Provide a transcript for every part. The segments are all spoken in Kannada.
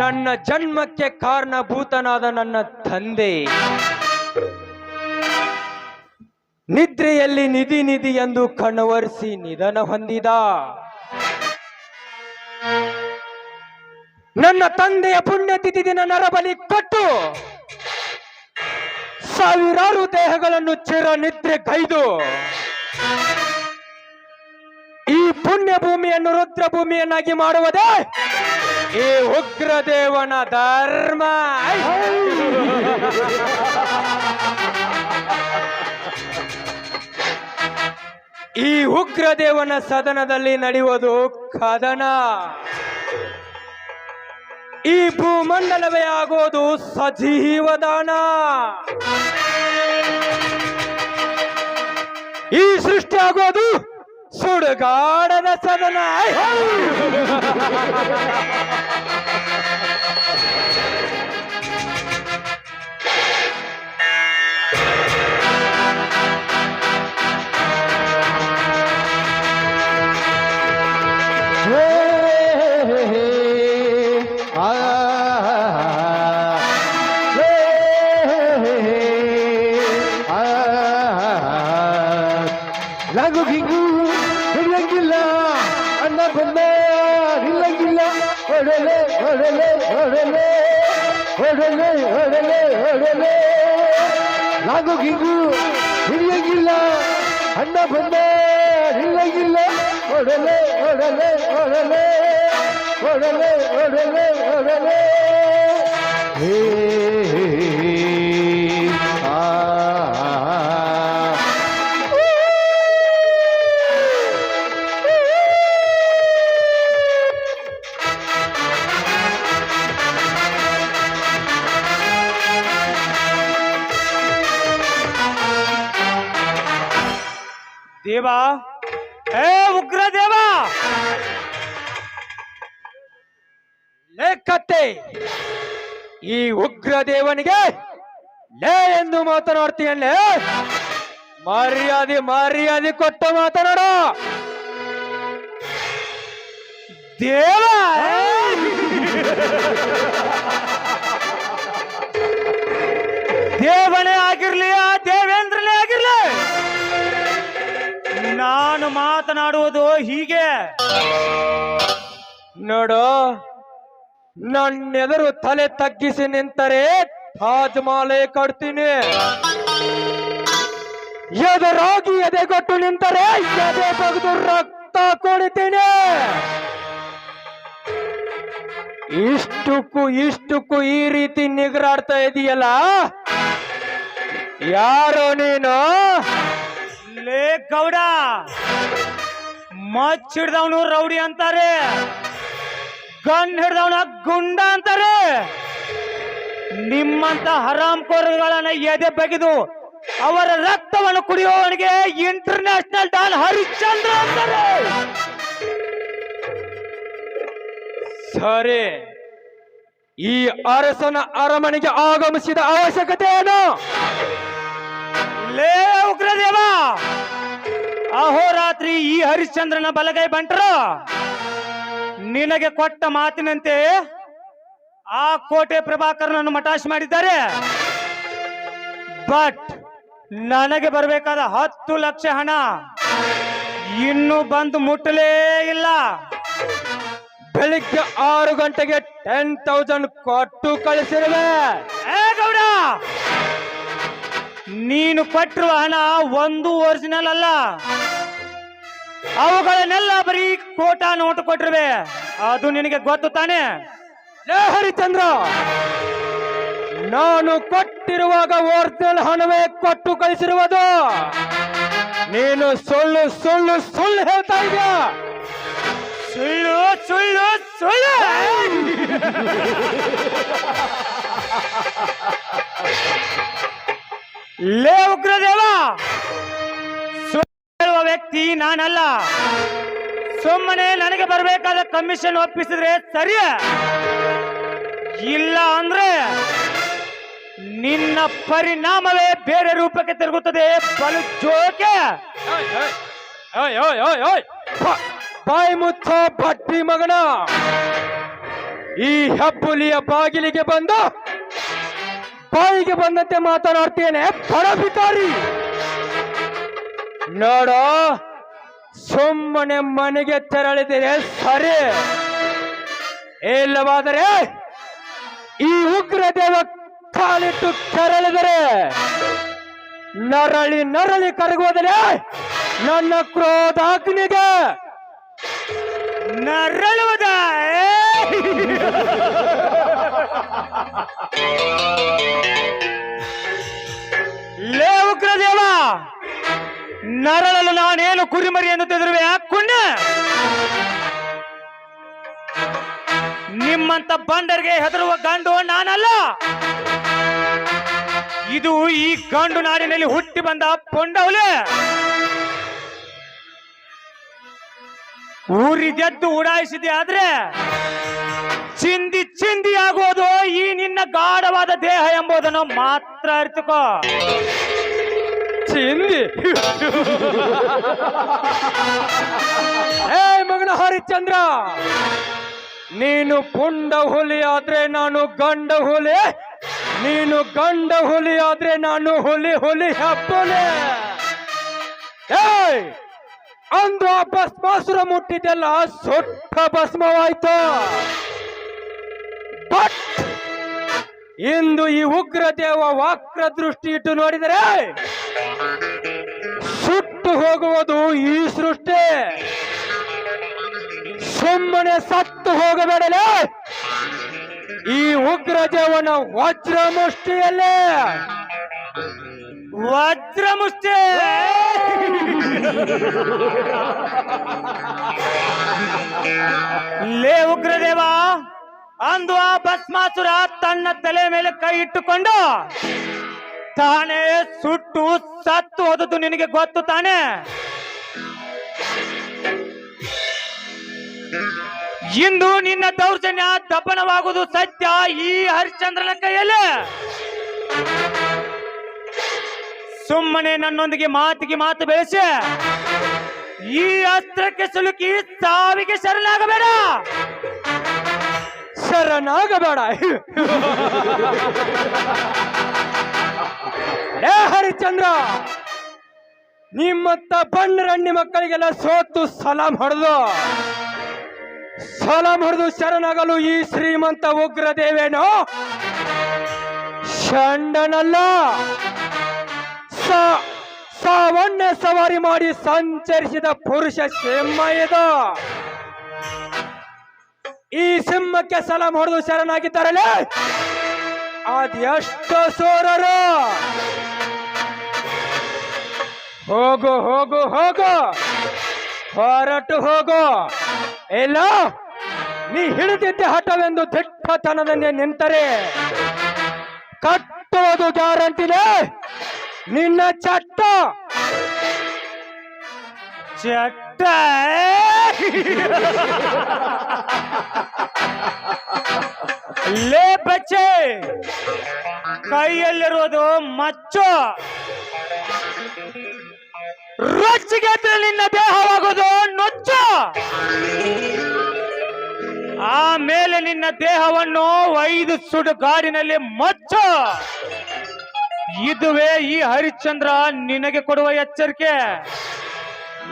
ನನ್ನ ಜನ್ಮಕ್ಕೆ ಕಾರಣಭೂತನಾದ ನನ್ನ ತಂದೆ. ನಿದ್ರೆಯಲ್ಲಿ ನಿಧಿ ನಿಧಿ ಎಂದು ಕಣವರಿಸಿ ನಿಧನ ಹೊಂದಿದ. ನನ್ನ ತಂದೆಯ ಪುಣ್ಯತಿಥಿ ದಿನ ನರಬಲಿ ಕೊಟ್ಟು ಸಾವಿರಾರು ದೇಹಗಳನ್ನು ಚಿರ ನಿದ್ರೆ ಗೈದು ಈ ಪುಣ್ಯ ಭೂಮಿಯನ್ನು ರುದ್ರ ಭೂಮಿಯನ್ನಾಗಿ ಮಾಡುವುದೇ ಈ ಉಗ್ರದೇವನ ಧರ್ಮ. ಈ ಉಗ್ರದೇವನ ಸದನದಲ್ಲಿ ನಡೆಯುವುದು ಕದನ. ಈ ಭೂಮಂಡಲವೇ ಆಗೋದು ಸಜೀವದಾನ ಈ ಸೃಷ್ಟಿ ಆಗೋದು ಸುಡುಗಾಡದ ಸದನ ಹೊಡಲೆ ಹೊಡಲೆ ಹೊಡಲೆ ನಾಗು ಗಿಂಗು ಹಿಡಿಯಂಗಿಲ್ಲ ಅಣ್ಣ ಬಂದ ಹಿಡಿಯಂಗಿಲ್ಲ. ಹೊಡಲೆ ಹೊಡಲೆ ಹೊಡಲೆ ಹೊಡಲೆ ಹೊಡಲೆ ಹೊಡಲೆ ಹೇ ದೇವ. ಹೇ ಉಗ್ರ ದೇವ. ಲೇಖತ್ತೆ. ಈ ಉಗ್ರ ದೇವನಿಗೆ ಲೇ ಎಂದು ಮಾತನಾಡ್ತೀಯಲ್ಲೇ. ಮರ್ಯಾದೆ ಮರ್ಯಾದೆ ಕೊಟ್ಟ ಮಾತನಾಡ. ದೇವ. ದೇವನೇ ಆಗಿರ್ಲಿ ಆ ಆಗಿರ್ಲಿ ನಾನು ಮಾತನಾಡುವುದು ಹೀಗೆ. ನೋಡು, ನನ್ನೆದುರು ತಲೆ ತಗ್ಗಿಸಿ ನಿಂತರೆ ತಾಜ್ ಮಾಲೆ ಕಟ್ತೀನಿ. ಎದುರಾಗಿ ಎದೆಗೊಟ್ಟು ನಿಂತರೆ ಎದೆ ತೆಗೆದು ರಕ್ತ ಕೊಡ್ತೀನಿ ಇಷ್ಟಕ್ಕೂ ಇಷ್ಟಕ್ಕೂ ಈ ರೀತಿ ನಿಗರಾಡ್ತಾ ಇದೆಯಲ್ಲ? ಯಾರೋ ನೀನು? ಲೇ ಗೌಡ! ಮಚ್ ಹಿಡ್ದವನು ರೌಡಿ ಅಂತಾರೆ. ಗನ್ ಹಿಡ್ದವನ ಗುಂಡ ಅಂತಾರೆ. ನಿಮ್ಮಂತ ಹರಾಮ್ ಕೋರಗಳನ್ನ ಎದೆ ಬಗೆದು ಅವರ ರಕ್ತವನ್ನು ಕುಡಿಯುವವನಿಗೆ ಇಂಟರ್ನ್ಯಾಷನಲ್ ಡಾನ್ ಹರಿಶ್ಚಂದ್ರ ಅಂತಾರೆ. ಸರಿ, ಈ ಅರಸನ ಅರಮನೆಗೆ ಆಗಮಿಸಿದ ಅವಶ್ಯಕತೆ ಏನು ಲೇ ಉಗ್ರದೇವ! ಅಹೋರಾತ್ರಿ ಈ ಹರಿಶ್ಚಂದ್ರನ ಬಲಗೈ ಬಂಟ್ರ! ನಿನಗೆ ಕೊಟ್ಟ ಮಾತಿನಂತೆ ಆ ಕೋಟೆ ಪ್ರಭಾಕರನನ್ನು ಮಟಾಶ್ ಮಾಡಿದ್ದಾರೆ. ಬಟ್ ನನಗೆ ಬರಬೇಕಾದ ಹತ್ತು ಲಕ್ಷ ಹಣ ಇನ್ನು ಬಂದು ಮುಟ್ಟಲೇ ಇಲ್ಲ. ಬೆಳಿಗ್ಗೆ ಆರು ಗಂಟೆಗೆ ಟೆನ್ ತೌಸಂಡ್ ಕೊಟ್ಟು ಕಳಿಸಿರುವೆ. ಗೌಡ! ನೀನು ಕೊಟ್ಟಿರುವ ಹಣ ಒಂದು ಒರಿಜಿನಲ್ ಅಲ್ಲ. ಅವುಗಳನ್ನೆಲ್ಲ ಬರೀ ಕೋಟಾ ನೋಟು ಕೊಟ್ಟಿರುವೆ. ಅದು ನಿನಗೆ ಗೊತ್ತು ತಾನೆ? ಹರಿಚಂದ್ರ! ನಾನು ಕೊಟ್ಟಿರುವಾಗ ಒರಿಜಿನಲ್ ಹಣವೇ ಕೊಟ್ಟು ಕಳಿಸಿರುವುದು. ನೀನು ಸುಳ್ಳು ಸುಳ್ಳು ಸುಳ್ಳು ಹೇಳ್ತಾ ಇದ್ದ ಸುಳ್ಳು ಸುಳ್ಳು ಸುಳ್ಳು! ಲೇ ಉಗ್ರದೇವ! ಹೇಳುವ ವ್ಯಕ್ತಿ ನಾನಲ್ಲ. ಸುಮ್ಮನೆ ನನಗೆ ಬರಬೇಕಾದ ಕಮಿಷನ್ ಒಪ್ಪಿಸಿದ್ರೆ ಸರಿ. ಇಲ್ಲ ಅಂದ್ರೆ ನಿನ್ನ ಪರಿಣಾಮವೇ ಬೇರೆ ರೂಪಕ್ಕೆ ತಿರುಗುತ್ತದೆ ಬಲು ಜೋಕೆ ಬಾಯಿ ಮುಚ್ಚ ಬಟ್ಟಿ ಮಗನ. ಈ ಹೆಬ್ಬುಲಿಯ ಬಾಗಿಲಿಗೆ ಬಂದು ಬಾಯಿಗೆ ಬಂದಂತೆ ಮಾತನಾಡ್ತೇನೆ. ಪರಭಿಕಾರಿ ನೋಡ, ಸುಮ್ಮನೆ ಮನೆಗೆ ತೆರಳಿದರೆ ಸರಿ. ಇಲ್ಲವಾದರೆ ಈ ಉಗ್ರ ದೇವ ಕಾಲಿಟ್ಟು ತೆರಳಿದರೆ ನರಳಿ ನರಳಿ ಕರಗುವುದರೆ ನನ್ನ ಕ್ರೋಧಾಗ್ನಿಗೆ ನರಳುವುದ. ಲೇ ಉಗ್ರದೇವ ನರಳಲು ನಾನೇನು ಕುರಿಮರಿ ಎಂದು ತೆದರುವೆ ಕುಣ್ಣ? ನಿಮ್ಮಂತ ಬಂಡರ್ಗೆ ಹೆದರುವ ಗಂಡು ನಾನಲ್ಲ! ಇದು ಈ ಗಂಡು ನಾಡಿನಲ್ಲಿ ಹುಟ್ಟಿ ಬಂದ ಪೊಂಡವಲೆ ಊರಿಗೆದ್ದು ಉಡಾಯಿಸಿದೆ ಆದ್ರೆ ಚಿಂದಿ ಚಿಂದಿ ಆಗೋದು ಈ ನಿನ್ನ ಗಾಢವಾದ ದೇಹ ಎಂಬುದನ್ನು ಮಾತ್ರ ಅರಿತುಕೋ. ಚಿಂದಿ? ಏ ಮಗನ ಹರಿಶ್ಚಂದ್ರ ನೀನು ಪುಂಡ ಹುಲಿ ಆದ್ರೆ ನಾನು ಗಂಡ ಹುಲಿ ನೀನು ಗಂಡ ಹುಲಿ ಆದ್ರೆ ನಾನು ಹುಲಿ ಹುಲಿ ಹಬ್ಬಲೆ. ಏಯ್ ಅಂದು ಆ ಭಸ್ಮಾಸುರ ಮುಟ್ಟಿದ್ದೆಲ್ಲ ಸುಟ್ಟ ಭಸ್ಮವಾಯ್ತು. ಇಂದು ಈ ಉಗ್ರ ದೇವ ವಕ್ರ ದೃಷ್ಟಿ ಇಟ್ಟು ನೋಡಿದರೆ ಸುಟ್ಟು ಹೋಗುವುದು ಈ ಸೃಷ್ಟಿ. ಸುಮ್ಮನೆ ಸತ್ತು ಹೋಗಬೇಡಲೇ. ಈ ಉಗ್ರ ದೇವನ ವಜ್ರ ಮುಷ್ಟಿಯಲ್ಲೇ ವಜ್ರ ಮುಷ್ಟಿ ಲೇ ಉಗ್ರದೇವ. ಅಂದು ಆ ಭಸ್ಮಾಸುರ ತನ್ನ ತಲೆ ಮೇಲೆ ಕೈ ಇಟ್ಟುಕೊಂಡು, ತಾನೇ ಸುಟ್ಟು ಸತ್ತು ಹೋದದ್ದು ನಿನಗೆ ಗೊತ್ತು ತಾನೇ? ಇಂದು ನಿನ್ನ ದೌರ್ಜನ್ಯ ದಪನವಾಗುವುದು ಸತ್ಯ ಈ ಹರಿಶ್ಚಂದ್ರನ ಕೈಯಲ್ಲಿ. ಸುಮ್ಮನೆ ನನ್ನೊಂದಿಗೆ ಮಾತಿಗೆ ಮಾತು ಬೆಳೆಸಿ, ಈ ಅಸ್ತ್ರಕ್ಕೆ ಸಿಲುಕಿ ಸಾವಿಗೆ ಶರಣಾಗಬೇಡ. ಶರಣಾಗಬೇಡ ಏ ಹರಿಶ್ಚಂದ್ರ, ನಿಮ್ಮತ್ತ ಬಣ್ಣರಣ್ಣಿ ಮಕ್ಕಳಿಗೆಲ್ಲ ಸೋತು ಸಲಾಂ ಹೊಡೆದು ಸಲಾಂ ಹೊಡೆದು ಶರಣಾಗಲು ಈ ಶ್ರೀಮಂತ ಉಗ್ರ ದೇವೇನೋ ಚಂಡನಲ್ಲ ಸಾವಣ್ಣ ಸವಾರಿ ಮಾಡಿ ಸಂಚರಿಸಿದ ಪುರುಷ ಸಿಂಹ ಈ ಸಿಂಹಕ್ಕೆ ಸಲಾಂ ಹೊಡೆದು ಶರಣಾಗಿದ್ದಾರಲ್ಲ? ಅದೆಷ್ಟು ಸೋರರು! ಹೋಗು ಹೋಗು ಹೋಗು! ಹೊರಟು ಹೋಗು! ಎಲ್ಲ, ನೀ ಹಿಡಿದಿದ್ದೆ ಹಠವೆಂದು ದಿಟ್ಟತನದಲ್ಲಿ ನಿಂತರೆ! ಕಟ್ಟುವುದು ಗ್ಯಾರಂಟಿನೇ! ನಿನ್ನ ಚಟ್ಟ! ಚಟ್ಟ! ಲೇ ಬಚ್ಚೆ! ಕೈಯಲ್ಲಿರೋದು ಮಚ್ಚು! ರೊಚ್ಚಿಗೆ ನಿನ್ನ ದೇಹವಾಗೋದು ನೊಚ್ಚು! ಆಮೇಲೆ ನಿನ್ನ ದೇಹವನ್ನು ಐದು ಸುಡು ಕಾರಿನಲ್ಲಿ ಮಚ್ಚು! ಇದುವೇ ಈ ಹರಿಶ್ಚಂದ್ರ ನಿನಗೆ ಕೊಡುವ ಎಚ್ಚರಿಕೆ!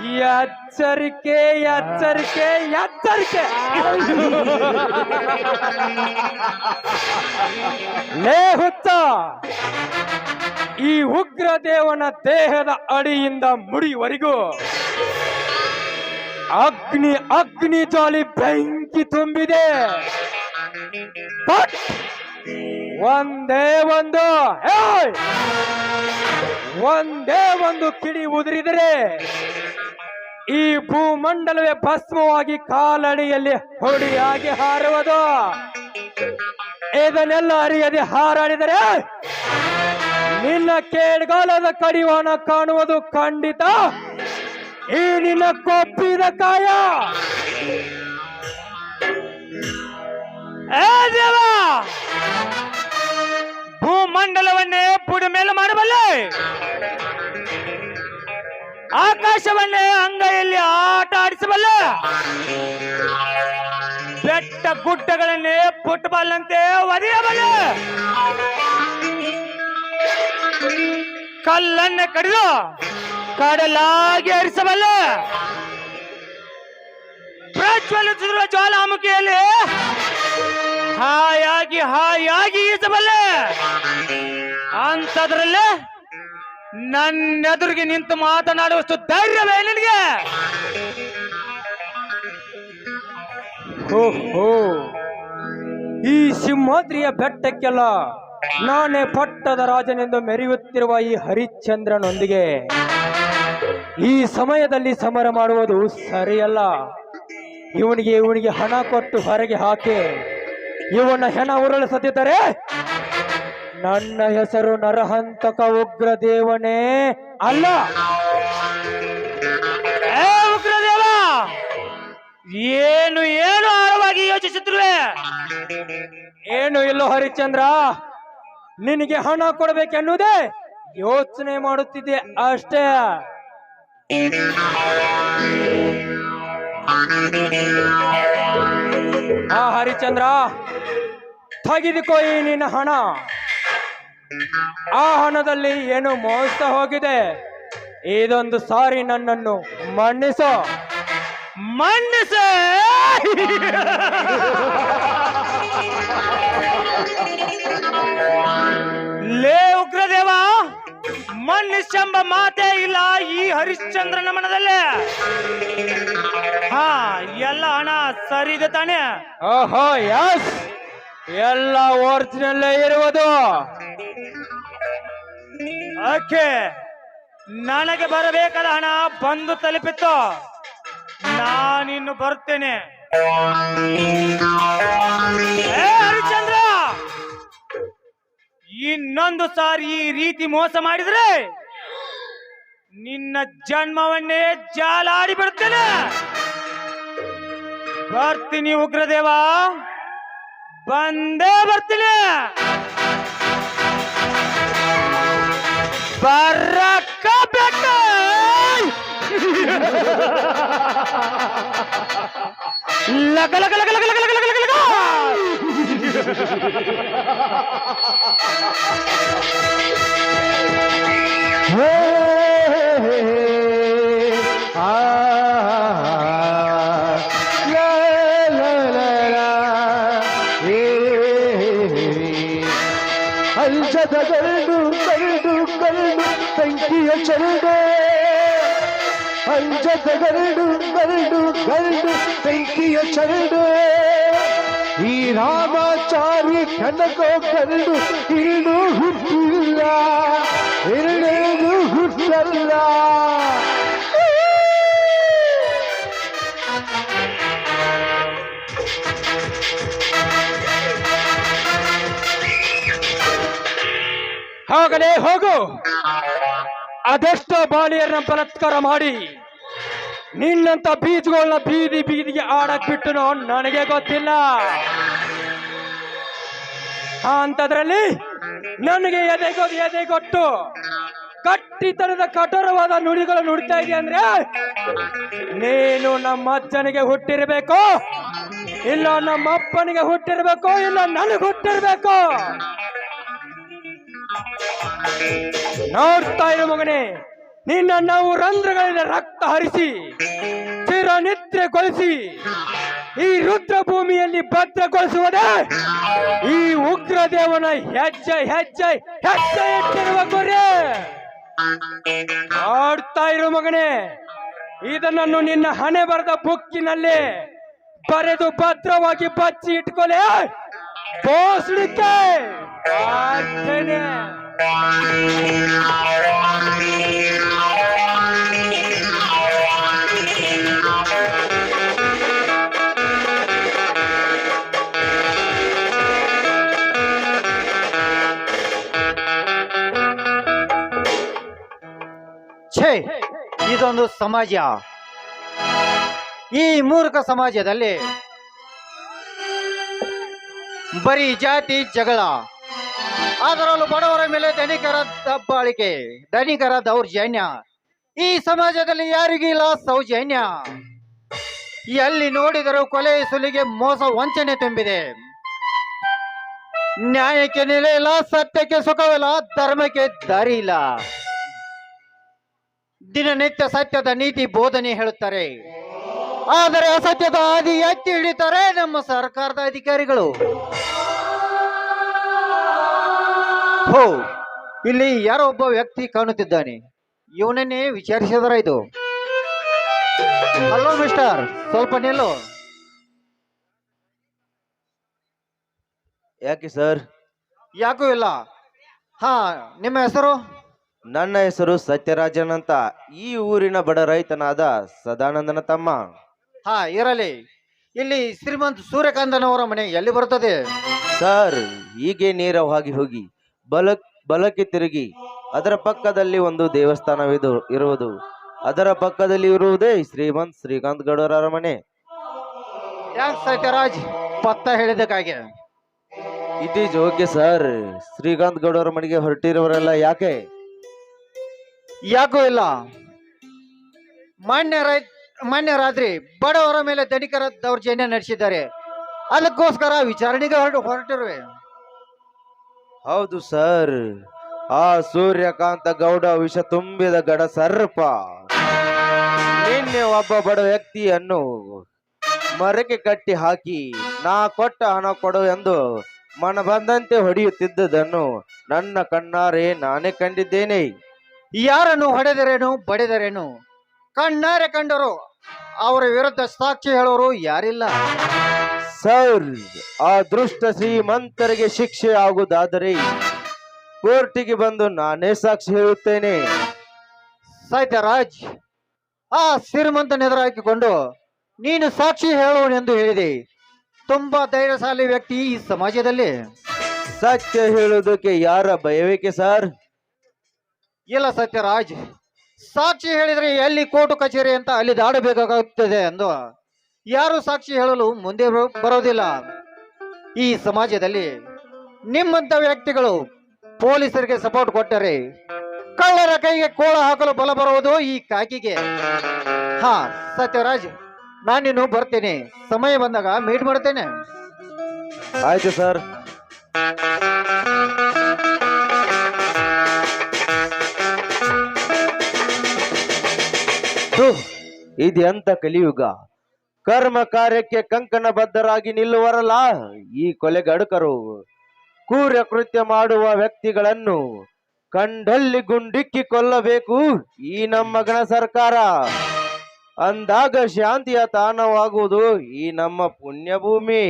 ಎಚ್ಚರಿಕೆ ಎಚ್ಚರಿಕೆ ಎಚ್ಚರಿಕೆ. ಲೇ ಹುತ್ತ ಈ ಉಗ್ರ ದೇವನ ದೇಹದ ಅಡಿಯಿಂದ ಮುಡಿವರೆಗೂ. ಅಗ್ನಿ ಅಗ್ನಿ ಜಾಲಿ ಬೆಂಕಿ ತುಂಬಿದೆ. ಬಟ್ ಒಂದೇ ಒಂದು! ಒಂದೇ ಒಂದು ಕಿಡಿ ಉದುರಿದರೆ ಈ ಭೂಮಂಡಲವೇ ಭಸ್ಮವಾಗಿ ಕಾಲಡಿಯಲ್ಲಿ ಹೊಡಿಯಾಗಿ ಹಾರುವುದು. ಇದನ್ನೆಲ್ಲ ಅರಿಯದೆ ಹಾರಾಡಿದರೆ ನಿನ್ನ ಕೇಡ್ಗಾಲದ ಕಡಿವಾಣ ಕಾಣುವುದು ಖಂಡಿತ ಈ ನಿನ್ನ ಕೊಪ್ಪಿದ ಕಾಯ. ದೇವ! ಭೂಮಂಡಲವನ್ನೇ ಪುಡಿ ಮೇಲೆ ಮಾಡಬಲ್ಲೆ? ಆಕಾಶವನ್ನೇ ಅಂಗೈಯಲ್ಲಿ ಆಟ ಆಡಿಸಬಲ್ಲ? ಬೆಟ್ಟ ಗುಡ್ಡಗಳನ್ನೇ ಫುಟ್ಬಾಲ್ ಅಂತೆ ಒದೆಯಬಲ್ಲೆ? ಕಲ್ಲನ್ನ ಕಡಿದು ಕಡಲಾಗಿ ಹರಿಸಬಲ್ಲೆ? ಪ್ರಜ್ವಲಿಸಿರುವ ಜ್ವಾಲಾಮುಖಿಯಲ್ಲಿ ಹಾಯಾಗಿ ಹಾಯಾಗಿ ಈಸಬಲ್ಲೆ ಅಂತದ್ರಲ್ಲಿ ನನ್ನ ಎದುರಿಗೆ ನಿಂತು ಮಾತನಾಡುವಷ್ಟು ಧೈರ್ಯವೇ ನಿನಗೆ? ಓಹೋ, ಈ ಸಿಂಹಾದ್ರಿಯ ಬೆಟ್ಟಕ್ಕೆಲ್ಲ ನಾನೇ ಪಟ್ಟದ ರಾಜನೆಂದು ಮೆರೆಯುತ್ತಿರುವ ಈ ಹರಿಶ್ಚಂದ್ರನೊಂದಿಗೆ ಈ ಸಮಯದಲ್ಲಿ ಸಮರ ಮಾಡುವುದು ಸರಿಯಲ್ಲ. ಇವನಿಗೆ ಇವನಿಗೆ ಹಣ ಕೊಟ್ಟು ಹೊರಗೆ ಹಾಕಿ ಇವನ ಹೆಣ ಉರುಳಿಸದಿದ್ದರೆ ನನ್ನ ಹೆಸರು ನರಹಂತಕ ಉಗ್ರ ದೇವನೇ ಅಲ್ಲ ಉಗ್ರದೇವ! ಏನು ಏನು ಆಳವಾಗಿ ಯೋಚಿಸುತ್ತಿರುವೆ ಏನು ಇಲ್ಲೋ ಹರಿಶ್ಚಂದ್ರ ನಿನಗೆ ಹಣ ಕೊಡಬೇಕೆನ್ನುವುದೇ ಯೋಚನೆ ಮಾಡುತ್ತಿದ್ದೆ ಅಷ್ಟೇ. ಆ ಹರಿಚಂದ್ರ ತಗಿದುಕೋಯಿ ನಿನ್ನ ಹಣ. ಆ ಹಣದಲ್ಲಿ ಏನು ಮೋಸ ಹೋಗಿದೆ? ಇದೊಂದು ಸಾರಿ ನನ್ನನ್ನು ಮನ್ನಿಸೋ. ಮನ್ನಿಸ! ಲೇ! ಮನ್ನಿಸೆಂಬ ಮಾತೇ ಇಲ್ಲ ಈ ಹರಿಶ್ಚಂದ್ರನ ಮನದಲ್ಲಿ. ಹಾ ಎಲ್ಲ ಹಣ ಸರಿದೆ ತಾನೆ? ಓಹೋ ಯಸ್ ಎಲ್ಲ ಓರ್ಜಿನಲ್ಲೇ ಇರುವುದು. ಓಕೆ ನನಗೆ ಬರಬೇಕಾದ ಹಣ ಬಂದು ತಲುಪಿತ್ತು. ನಾನಿನ್ನು ಬರ್ತೇನೆ ಹರಿಶ್ಚಂದ್ರ! ಇನ್ನೊಂದು ಸಾರಿ ಈ ರೀತಿ ಮೋಸ ಮಾಡಿದ್ರೆ ನಿನ್ನ ಜನ್ಮವನ್ನೇ ಜಾಲಾಡಿ ಬಿಡ್ತೇನೆ ಬರ್ತೀನಿ ಉಗ್ರದೇವ ಬಂದೇ ಬರ್ತೀನಿ ಬರಕ್ಕ ಬೆಟ್ಟ ಲಗ ಲಗ ಲಗ ಲಗ ಲಗ ಲಗ ಲಗ ಅಲ್ಸದ ಗರಡು ಗರಡು ಗರಡು ಬೆಂಕಿಯ ಚರಡು ಅಲ್ಸದ ಗರಡು ಗರಡು ಗರಡು ಬೆಂಕಿಯ ಚರಡು ಈ ರಾಮ ಕನಕೋ ಗರಡು ಇರಡು ಹುಟ್ಟಿಲ್ಲ ಎರಡೇನು ಹುಟ್ಟಲ್ಲ. ಹಾಗಲೇ ಹೋಗು. ಅದೆಷ್ಟೋ ಬಾಲಿಯರನ್ನ ಬಲಾತ್ಕಾರ ಮಾಡಿ, ನಿನ್ನಂತ ಬೀಜಗಳನ್ನ ಬೀದಿ ಬೀದಿಗೆ ಆಡಕ್ ಬಿಟ್ಟು ನನಗೆ ಗೊತ್ತಿಲ್ಲ. ಅಂತದ್ರಲ್ಲಿ ನನಗೆ ಎದೆಗೊದೆಗೊಟ್ಟು ಕಟ್ಟಿ ಕಟ್ಟಿತನದ ಕಠೋರವಾದ ನುಡಿಗಳು ನುಡಿತಾ ಇದೆಯಾ ಅಂದ್ರೆ ನೀನು ನಮ್ಮ ಅಜ್ಜನಿಗೆ ಹುಟ್ಟಿರ್ಬೇಕು, ಇಲ್ಲ ನಮ್ಮ ಅಪ್ಪನಿಗೆ ಹುಟ್ಟಿರ್ಬೇಕು, ಇಲ್ಲ ನನಗೆ ಹುಟ್ಟಿರ್ಬೇಕು. ನೋಡ್ತಾ ಇರೋ ಮಗನೇ, ನಿನ್ನ ನಾವು ರಂಧ್ರಗಳಿಂದ ರಕ್ತ ಹರಿಸಿ ಚಿರ ನಿದ್ರೆಗೊಳಿಸಿ ಈ ರುದ್ರ ಭೂಮಿಯಲ್ಲಿ ಭದ್ರಗೊಳಿಸುವುದೇ ಈ ಉಗ್ರ ದೇವನ ಹೆಜ್ಜೆ ಹೆಜ್ಜೆ ಹೆಜ್ಜೆ ಇಟ್ಟಿರುವ ಗುರಿ. ಆಡ್ತಾ ಇರು ಮಗನೇ. ಇದನ್ನು ನಿನ್ನ ಹಣೆ ಬರೆದ ಬುಕ್ಕಿನಲ್ಲಿ ಬರೆದು ಭದ್ರವಾಗಿ ಬಚ್ಚಿ ಇಟ್ಕೊಲೆ ಬೋಸ್ಲಿಕ್ಕೆ. ಪ್ರಾರ್ಥನೆ. ಇದೊಂದು ಸಮಾಜ. ಈ ಮೂರ್ಖ ಸಮಾಜದಲ್ಲಿ ಬರೀ ಜಾತಿ ಜಗಳ. ಅದರಲ್ಲೂ ಬಡವರ ಮೇಲೆ ಧನಿಕರ ದಬ್ಬಾಳಿಕೆ, ಧನಿಕರ ದೌರ್ಜನ್ಯ. ಈ ಸಮಾಜದಲ್ಲಿ ಯಾರಿಗಿಲ್ಲ ಸೌಜನ್ಯ. ಎಲ್ಲಿ ನೋಡಿದರೂ ಕೊಲೆ ಸುಲಿಗೆ ಮೋಸ ವಂಚನೆ ತುಂಬಿದೆ. ನ್ಯಾಯಕ್ಕೆ ನೆಲೆ ಇಲ್ಲ, ಸತ್ಯಕ್ಕೆ ಸುಖವಿಲ್ಲ, ಧರ್ಮಕ್ಕೆ ದಾರಿ ಇಲ್ಲ. ದಿನನಿತ್ಯ ಸತ್ಯದ ನೀತಿ ಬೋಧನೆ ಹೇಳುತ್ತಾರೆ. ಆದರೆ ಅಸತ್ಯದ ಆದಿ ಎತ್ತಿ ಹಿಡಿತಾರೆ ನಮ್ಮ ಸರ್ಕಾರದ ಅಧಿಕಾರಿಗಳು. ಹೋ ಇಲ್ಲಿ ಯಾರೋ ಒಬ್ಬ ವ್ಯಕ್ತಿ ಕಾಣುತ್ತಿದ್ದಾನೆ. ಇವನನ್ನೇ ವಿಚಾರಿಸಿದರ ಇದು. ಹಲೋ ಮಿಸ್ಟರ್ ಸ್ವಲ್ಪ ನಿಲ್ಲು. ಯಾಕೆ ಸರ್? ಯಾಕೂ ಇಲ್ಲ. ಹಾ ನಿಮ್ಮ ಹೆಸರು? ನನ್ನ ಹೆಸರು ಸತ್ಯರಾಜನ್ ಅಂತ ಈ ಊರಿನ ಬಡ ರೈತನಾದ ಸದಾನಂದನ ತಮ್ಮ. ಹಾ ಇರಲಿ. ಇಲ್ಲಿ ಶ್ರೀಮಂತ ಸೂರ್ಯಕಾಂತನವರ ಮನೆ ಎಲ್ಲಿ ಬರುತ್ತದೆ? ಸರ್ ಹೀಗೆ ನೇರವಾಗಿ ಹೋಗಿ ಬಲ ಬಲಕ್ಕೆ ತಿರುಗಿ ಅದರ ಪಕ್ಕದಲ್ಲಿ ಒಂದು ದೇವಸ್ಥಾನವಿದು ಇರುವುದು. ಅದರ ಪಕ್ಕದಲ್ಲಿ ಇರುವುದೇ ಶ್ರೀಮಂತ್ ಶ್ರೀಕಾಂತ್ ಗೌಡರ ಮನೆ. ಯಾಕೆ ಸತ್ಯರಾಜ್ ಪತ್ತ ಹೇಳಿದಕ್ಕಾಗಿ ಈಸ್ ಓಕೆ ಸರ್ ಶ್ರೀಕಾಂತ್ ಗೌಡರ ಮನೆಗೆ ಹೊರಟಿರುವರೆಲ್ಲ ಯಾಕೆ? ಯಾಕೂ ಇಲ್ಲ. ಮಾನ್ಯ ರೈ, ಮಾನ್ಯ ರಾತ್ರಿ ಬಡವರ ಮೇಲೆ ಧನಿಕರ ದೌರ್ಜನ್ಯ ನಡೆಸಿದ್ದಾರೆ. ಅದಕ್ಕೋಸ್ಕರ ವಿಚಾರಣೆಗೆ ಹೊರಟು, ಹೊರಟಿರುವೆ. ಹೌದು ಸರ್. ಆ ಸೂರ್ಯಕಾಂತ ಗೌಡ ವಿಷ ತುಂಬಿದ ಗಡ ಸರ್ಪ. ನಿನ್ನೆ ಒಬ್ಬ ಬಡ ವ್ಯಕ್ತಿಯನ್ನು ಮರಕ್ಕೆ ಕಟ್ಟಿ ಹಾಕಿ, ನಾ ಕೊಟ್ಟ ಹಣ ಕೊಡು ಎಂದು ಮನ ಬಂದಂತೆ ಹೊಡೆಯುತ್ತಿದ್ದುದನ್ನು ನನ್ನ ಕಣ್ಣಾರೆ ನಾನೇ ಕಂಡಿದ್ದೇನೆ. ಯಾರನ್ನು ಹೊಡೆದರೇನು ಬಡಿದರೇನು? ಕಣ್ಣಾರೆ ಕಂಡರು. ಅವರ ವಿರುದ್ಧ ಸಾಕ್ಷಿ ಹೇಳೋರು ಯಾರಿಲ್ಲ. ಸರ್ ಆ ದೃಷ್ಟ ಶ್ರೀಮಂತರಿಗೆ ಶಿಕ್ಷೆ ಆಗುವುದಾದರೆ ಕೋರ್ಟಿಗೆ ಬಂದು ನಾನೇ ಸಾಕ್ಷಿ ಹೇಳುತ್ತೇನೆ. ಸತ್ಯರಾಜ್ ಆ ಶ್ರೀಮಂತನ ಎದುರಾಕಿಕೊಂಡು ನೀನು ಸಾಕ್ಷಿ ಹೇಳುವನೆಂದು ಹೇಳಿದೆ. ತುಂಬಾ ಧೈರ್ಯಶಾಲಿ ವ್ಯಕ್ತಿ ಈ ಸಮಾಜದಲ್ಲಿ. ಸತ್ಯ ಹೇಳುವುದಕ್ಕೆ ಯಾರ ಭಯವೇಕೆ ಸರ್? ಇಲ್ಲ ಸತ್ಯರಾಜ್. ಸಾಕ್ಷಿ ಹೇಳಿದ್ರೆ ಎಲ್ಲಿ ಕೋರ್ಟು ಕಚೇರಿ ಅಂತ ಅಲ್ಲಿ ದಾಡಬೇಕಾಗುತ್ತದೆ ಎಂದು ಯಾರು ಸಾಕ್ಷಿ ಹೇಳಲು ಮುಂದೆ ಬರೋದಿಲ್ಲ. ಈ ಸಮಾಜದಲ್ಲಿ ನಿಮ್ಮಂತ ವ್ಯಕ್ತಿಗಳು ಪೊಲೀಸರಿಗೆ ಸಪೋರ್ಟ್ ಕೊಟ್ಟರೆ ಕಳ್ಳರ ಕೈಗೆ ಕೋಳ ಹಾಕಲು ಬಲ ಬರುವುದು ಈ ಕಾಕಿಗೆ. ಹಾ, ಸತ್ಯರಾಜ್, ನಾನಿನ್ನು ಬರ್ತೇನೆ. ಸಮಯ ಬಂದಾಗ ಮೀಟ್ ಮಾಡ್ತೇನೆ. ಆಯ್ತು ಸರ್. ಇದು ಎಂತ ಕಲಿಯುಗ? ಕರ್ಮ ಕಾರ್ಯಕ್ಕೆ ಕಂಕಣ ಬದ್ಧರಾಗಿ ನಿಲ್ಲುವರಲ್ಲ? ಈ ಕೊಲೆಗಡುಕರು ಕ್ರೂರ ಕೃತ್ಯ ಮಾಡುವ ವ್ಯಕ್ತಿಗಳನ್ನು ಕಂಡಲ್ಲಿ ಗುಂಡಿಕ್ಕಿ ಕೊಲ್ಲಬೇಕು, ಈ ನಮ್ಮ ಗಣ ಸರ್ಕಾರ. ಅಂದಾಗ ಶಾಂತಿಯ ತಾಣವಾಗುವುದು ಈ ನಮ್ಮ ಪುಣ್ಯ ಭೂಮಿ